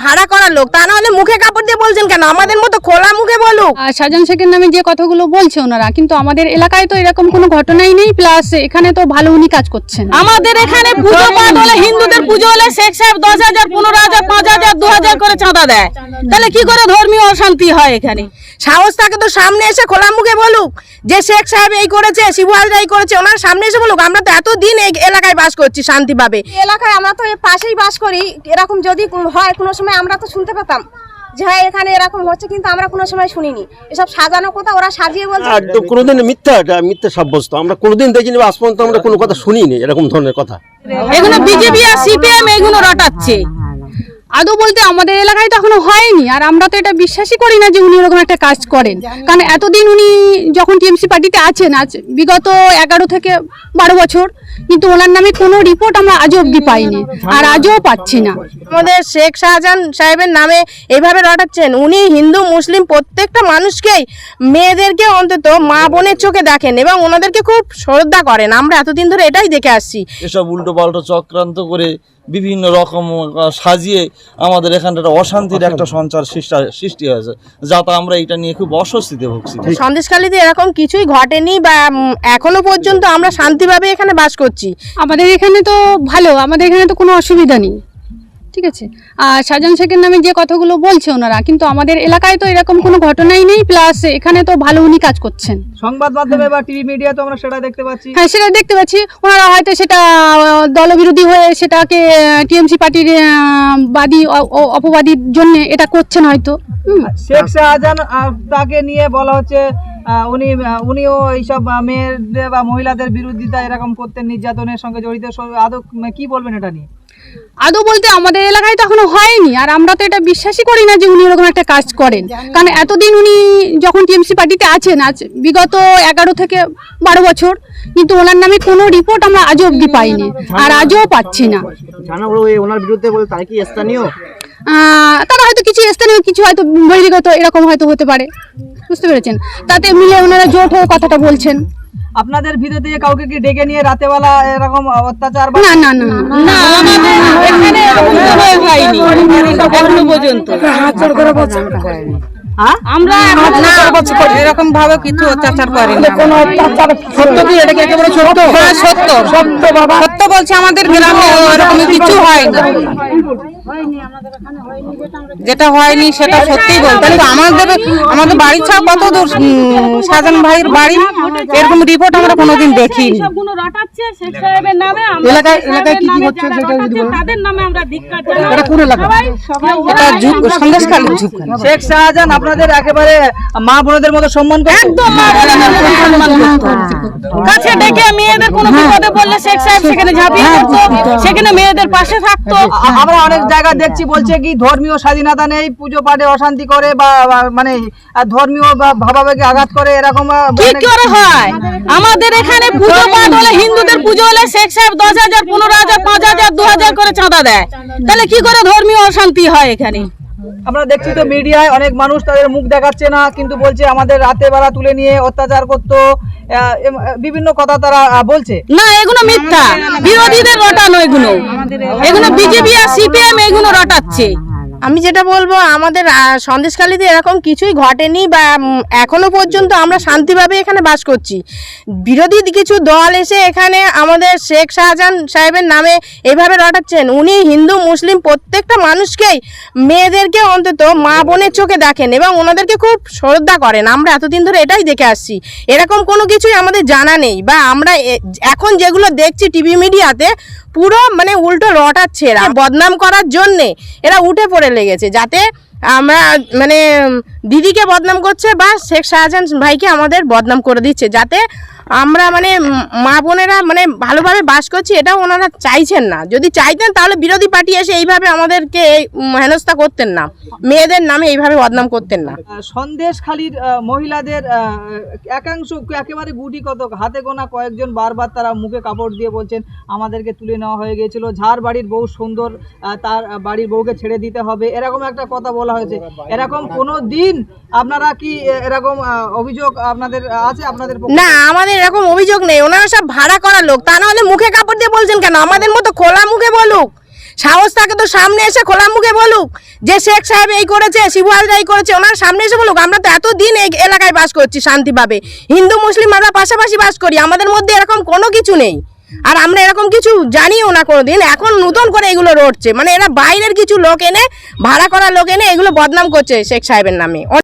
ভাড়া করা লোক তা না হলে মুখে কাপড় দিয়ে বলছেন কেন? আমাদের মতো খোলা মুখে বলুক। আর শাহজাহান শেখের নামে যে কথাগুলো বলছে ওনারা কিন্তু আমাদের এলাকায় তো এরকম কোনো ঘটনাই নেই প্লাস এখানে তো ভালো উনি কাজ করছেন। আমাদের এখানে পুজো পাঠ হলে হিন্দুদের পুজো হলে শেখ সাহেব দশ হাজার পনেরো হাজার পাঁচ হাজার দু হাজার করে চাঁদা দেয়। তাহলে কি করে ধর্মীয় অশান্তি হয় এখানে? সাহস তাকে তো সামনে এসে খোলা মুখে বলুক। যে শেখ সাহেব এই করেছে শিবু হাজরা এই করেছে ওনার সামনে এসে বলুক আমরা তো এতদিন এই এলাকায় বাস করছি শান্তিভাবে। এই এলাকায় আমরা তো এর পাশেই বাস করি এরকম যদি হয় কোনো সময় আমরা তো শুনতে পেতাম যে হ্যাঁ এখানে এরকম হচ্ছে কিন্তু আমরা কোনো সময় শুনিনি। এসব সাজানো কথা ওরা সাজিয়ে বলছে। একদম কোনোদিন মিথ্যা এটা মিথ্যা সাব্যস্ত। আমরা কোনোদিন দেখিনি আজ পর্যন্ত আমরা কোনো কথা শুনিনি এরকম ধরনের কথা। এগুলো বিজেপি আর সিপিএম এগুলো রটাচ্ছে। আদৌ বলতে আমাদের এলাকায় তো এখনও হয়নি আর আমরা তো এটা বিশ্বাসই করি না যে উনি এরকম একটা কাজ করেন। কারণ এতদিন উনি যখন টিএমসি পার্টিতে আছেন আজ বিগত এগারো থেকে বারো বছর কিন্তু ওনার নামে কোনো রিপোর্ট আমরা আজও অব্দি পাইনি আর আজও পাচ্ছি না। আমাদের শেখ শাহজাহান সাহেবের নামে এইভাবে রটাচ্ছেন উনি হিন্দু মুসলিম প্রত্যেকটা মানুষকেই মেয়েদেরকে অন্তত মা বোনের চোখে দেখেন এবং ওনাদেরকে খুব শ্রদ্ধা করেন। আমরা এতদিন ধরে এটাই দেখে আসছি। এসব উল্টো পাল্টো চক্রান্ত করে বিভিন্ন রকম সাজিয়ে আমাদের এখানটা একটা অশান্তির একটা সঞ্চার সৃষ্টি- সৃষ্টি হয়েছে যাতে আমরা এটা নিয়ে খুব অস্বস্তিতে ভুগছি। সন্দেশকালীতে এরকম কিছুই ঘটেনি বা এখনও পর্যন্ত আমরা শান্তিভাবে এখানে বাস করছি। আমাদের এখানে তো ভালো আমাদের এখানে তো কোনো অসুবিধা নেই। ঠিক আছে? আর শাহজাহান শেখের নামে যে কথাগুলো বলছে ওনারা কিন্তু আমাদের এলাকায় তো এরকম কোনো ঘটনাই নেই প্লাস এখানে তো ভালো উনি কাজ করছেন। সংবাদ মাধ্যমে বা টিভি মিডিয়া তো আমরা সেটা দেখতে পাচ্ছি। হ্যাঁ সেটা দেখতে পাচ্ছি। ওনারা হয়তো সেটা দলবিরোধী হয়ে সেটাকে টিএমসি পার্টির বাদী অপবাদীর জন্য এটা করছেন হয়তো। শেখ শাহজাহান তাকে নিয়ে বলা হচ্ছে উনি উনিও এইসব মেয়েদের বা মহিলাদের বিরোধিতা এরকম করতেন নির্যাতনের সঙ্গে জড়িত। আদৌ মানে কি বলবেন এটা নিয়ে? আদৌ বলতে আমাদের এলাকায় তো এখনও হয়নি আর আমরা তো এটা বিশ্বাসই করি না যে উনি এরকম একটা কাজ করেন। কারণ এতদিন উনি যখন টিএমসি পার্টিতে আছেন আজ বিগত এগারো থেকে বারো বছর কিন্তু ওনার নামে কোনো রিপোর্ট আমরা আজও অব্দি পাইনি আর আজও পাচ্ছি না। জানা হলো এই ওনার বিরুদ্ধে বলে তারা কি স্থানীয়? তারা হয়তো কিছু স্থানীয় কিছু হয়তো বহির্গত এরকম হয়তো হতে পারে বুঝতে পেরেছেন? তাতে মিলে ওনারা জোট হয়ে কথাটা বলছেন। আপনাদের ভিতর থেকে কাউকে কি ডেকে নিয়ে রাতেবেলা এরকম অত্যাচার বা না না না না আমাদের এখানে এরকম কোনো হয়নি এখনও পর্যন্ত আমরা এরকম ভাবে কিছু অত্যাচার করেনি সত্য কি এটা একেবারে সত্য হ্যাঁ সত্য সত্য বাবা সত্য বলছে আমাদের গ্রামে এরকম কিছু হয়নি যেটা হয়নি সেটা সত্যি বলতে কিন্তু আমাদের আমাদের বাড়ি ছাড়া কত দূর শাহজাহান ভাইয়ের বাড়ি এরকম রিপোর্ট আমরা কোনোদিন দেখিনি শেখ এলাকায় এলাকায় কি কি হচ্ছে সেটা যদি তাদের নামে আমরা ধিক্কার এটা কোন এলাকা এটা যুগ সন্দেশকালীন যুগ শেখ শাহজাহান আপনাদের একেবারে মা বোনদের মতো সম্মান করে একদম মা বোনেদের সম্মান কাছে ডেকে মেয়েদের কোনো বিপদে পড়লে শেখ সাহেব সেখানে ঝাঁপিয়ে পড়তো সেখানে মেয়েদের পাশে থাকতো আমরা অনেক জায়গা দেখছি বলছে কি ধর্মীয় স্বাধীনতা নেই পুজো পাঠে অশান্তি করে বা মানে ধর্মীয় বা ভাবাবেগে আঘাত করে এরকম কি মানে- করে হয়? আমাদের এখানে পুজো পাঠ হলে হিন্দুদের পুজো হলে শেখ সাহেব দশ হাজার পনেরো হাজার পাঁচ হাজার দু হাজার করে চাঁদা দেয়। তাহলে কি করে ধর্মীয় অশান্তি হয় এখানে? আমরা দেখছি তো মিডিয়ায় অনেক মানুষ তাদের মুখ দেখাচ্ছে না, কিন্তু বলছে আমাদের রাতে বেলা তুলে নিয়ে অত্যাচার করতো বিভিন্ন কথা তারা বলছে। না, এগুলো মিথ্যা। বিরোধীদের রটানো এগুলো। এগুলো বিজেপি আর সিপিএম এগুলো রটাচ্ছে। আমি যেটা বলব আমাদের আহ, সন্দেশখালীতে এরকম কিছুই ঘটেনি বা এখনও পর্যন্ত আমরা শান্তিভাবে এখানে বাস করছি। বিরোধী কিছু দল এসে এখানে আমাদের শেখ শাহজাহান সাহেবের নামে এভাবে রটাচ্ছেন। উনি হিন্দু মুসলিম প্রত্যেকটা মানুষকেই মেয়েদেরকে অন্তত মা বোনের চোখে দেখেন এবং ওনাদেরকে খুব শ্রদ্ধা করেন। আমরা এতদিন ধরে এটাই দেখে আসছি। এরকম কোনো কিছুই আমাদের জানা নেই বা আমরা এখন যেগুলো দেখছি টিভি মিডিয়াতে পুরো মানে উল্টো রটাচ্ছে এরা। বদনাম করার জন্যে এরা উঠে পড়ে লেগেছে, যাতে আমরা মানে দিদিকে বদনাম করছে বা শেখ শাহজাহান ভাইকে আমাদের বদনাম করে দিচ্ছে, যাতে আমরা মানে মা বোনেরা মানে ভালোভাবে বাস করছি এটাও ওনারা চাইছেন না। যদি চাইতেন তাহলে বিরোধী পার্টি এসে এইভাবে আমাদেরকে হেনস্থা করতেন না। মেয়েদের নামে এইভাবে বদনাম করতেন না। সন্দেশখালীর মহিলাদের একাংশ একেবারে গুটি কত হাতে গোনা কয়েকজন বারবার তারা মুখে কাপড় দিয়ে বলছেন আমাদেরকে তুলে নেওয়া হয়ে গিয়েছিল যার বাড়ির বউ সুন্দর তার বাড়ির বউকে ছেড়ে দিতে হবে। এরকম একটা কথা বলা হয়েছে। এরকম কোনো দিন আপনারা কি এরকম অভিযোগ আপনাদের আছে আপনাদের না আমাদের এরকম অভিযোগ নেই। ওনারা সব ভাড়া করা লোক। তা না হলে মুখে কাপড় দিয়ে বলছেন কেন? আমাদের মতো খোলা মুখে বলুক। সাহস থাকে তো সামনে এসে খোলা মুখে বলুক। যে শেখ সাহেব এই করেছে, শিবু এই করেছে, ওনার সামনে এসে বলুক। আমরা তো এতদিন এই এলাকায় বাস করছি শান্তিভাবে। হিন্দু, মুসলিম আমরা পাশাপাশি বাস করি। আমাদের মধ্যে এরকম কোনো কিছু নেই। আর আমরা এরকম কিছু জানিও না কোনোদিন। এখন নতুন করে এগুলো রটছে। মানে এরা বাইরের কিছু লোক এনে, ভাড়া করা লোক এনে এগুলো বদনাম করছে শেখ সাহেবের নামে।